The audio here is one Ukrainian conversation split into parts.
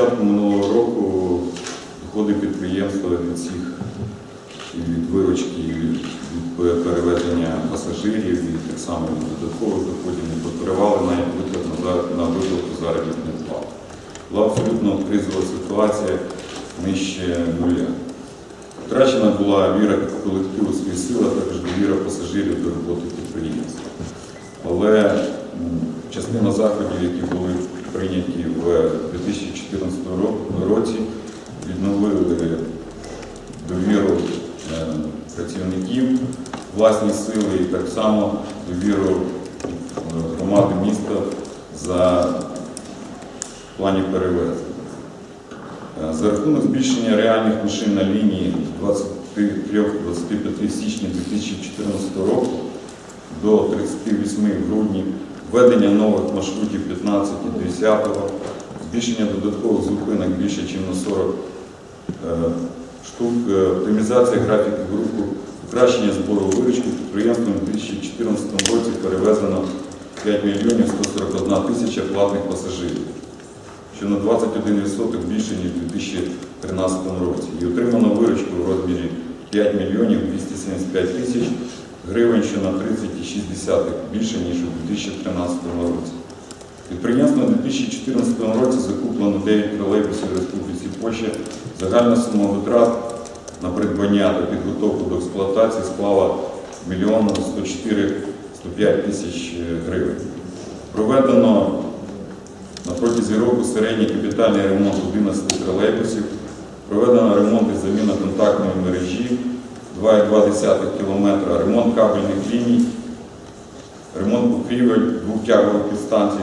початку минулого року доходи підприємства від цих від виручки, від перевезення пасажирів, і так само від додаткових доходів не покривали навіть витрат на, виплату заробітних плат. Була абсолютно кризова ситуація нижче нуля. Втрачена була віра колективу свої сили, а також довіра пасажирів до роботи підприємства. Але частина заходів, які були прийняті в 2014 ро- році, відновили довіру е, працівників, власні сили і так само довіру е, громади міста за плані перевезень. Е, За рахунок збільшення реальних машин на лінії з 23-25 січня 2014 року до 38 в грудні, введення нових маршрутів 15 і 10, збільшення додаткових зупинок більше, ніж на 40 е, штук, оптимізація графіку руху, покращення збору виручки підприємством у 2014 році перевезено 5 мільйонів 141 тисяча платних пасажирів що на 21% більше, ніж у 2013 році. І отримано виручку в розмірі 5 мільйонів 275 тисяч гривень, що на 30,6 більше, ніж у 2013 році. Підприємством у 2014 році закуплено 9 тролейбусів Республіці Польща. Загальна сума витрат на придбання та підготовку до експлуатації склала 1 104 105 тисяч гривень. Проведено на протязі року середній капітальний ремонт 11 тролейбусів, проведено ремонт і заміна контактної мережі 2,2 км, ремонт кабельних ліній, ремонт покрівель двох тягових підстанцій,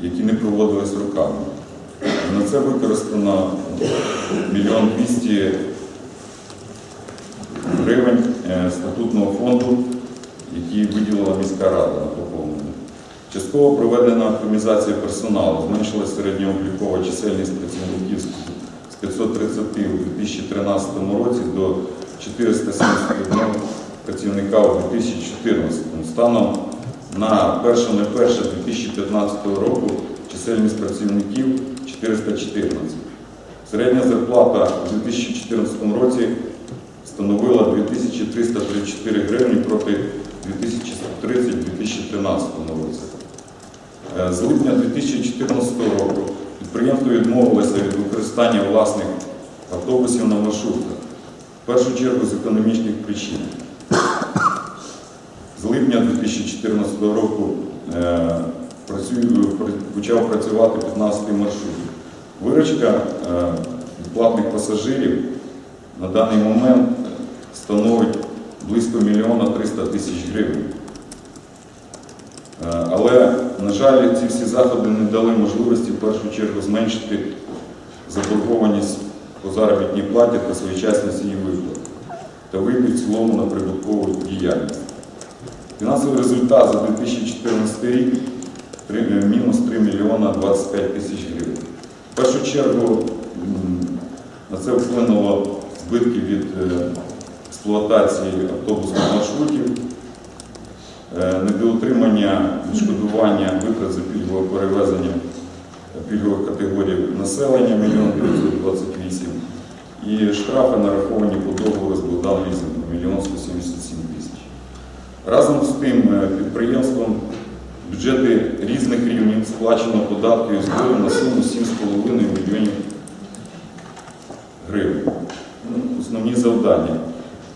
які не проводились роками. На це використано 1 200 гривень е, статутного фонду, який виділила міська рада на поповнення. Частково проведена оптимізація персоналу, зменшилася середньооблікова чисельність працівників з 530 у 2013 році до 471 працівника у 2014. Станом на 1.01.2015 року чисельність працівників 414. Середня зарплата у 2014 році становила 2334 гривні проти 2130 у 2013 році. Е, З липня 2014 року підприємство відмовилося від використання власних автобусів на маршрутках, в першу чергу з економічних причин. З липня 2014 року почав працювати 15 маршрут. Виручка е, платних пасажирів на даний момент становить близько мільйона 300 тисяч гривень. Е, Але, на жаль, ці всі заходи не дали можливості в першу чергу зменшити заборгованість по заробітній платі та своєчасність її виплат та вийти в цілому на прибуткову діяльність. Фінансовий результат за 2014 рік мінус 3 мільйона 25 тисяч гривень. В першу чергу на це вплинуло збитки від е, експлуатації автобусних маршрутів, е, недоотримання відшкодування витрат за пільгове перевезення пільгових категорій населення 1 928 і штрафи нараховані по договору з Богдан Лізингом 1 177 тисяч. Разом з тим е, підприємством бюджети різних рівнів сплачено податків і збору на суму 7,5 мільйонів гривень. Ну, Основні завдання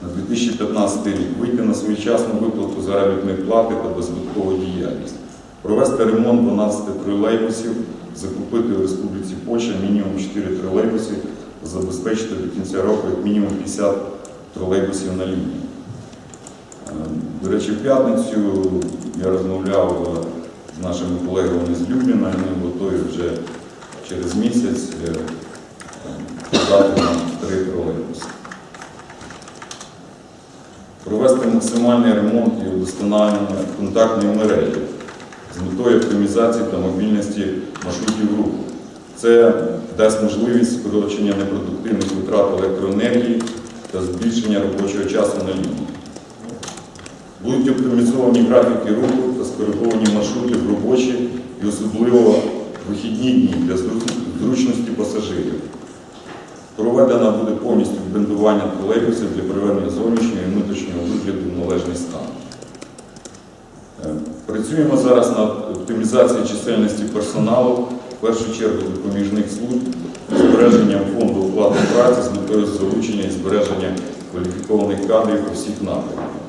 на 2015 рік вийти на своєчасну виплату заробітної плати та беззбиткову діяльність, провести ремонт 12 тролейбусів, закупити в Республіці Польща мінімум 4 тролейбуси, забезпечити до кінця року як мінімум 50 тролейбусів на лінії. Е, До речі, в п'ятницю я розмовляв е, з нашими колегами з Любліна, вони готові вже через місяць е, е, подати нам три тролейбуси. Провести максимальний ремонт і удосконалення контактної мережі з метою оптимізації та мобільності маршрутів руху. Це дасть можливість скорочення непродуктивних витрат електроенергії та збільшення робочого часу на лінії. Будуть оптимізовані графіки руху та скориговані маршрути в робочі і особливо вихідні дні для зручності пасажирів. Проведено буде повністю брендування тролейбусів для приведення зовнішнього і внутрішнього вигляду в належний стан. Е, Працюємо зараз над оптимізацією чисельності персоналу, в першу чергу допоміжних служб, збереженням фонду оплати праці з метою залучення і збереження кваліфікованих кадрів у всіх напрямках.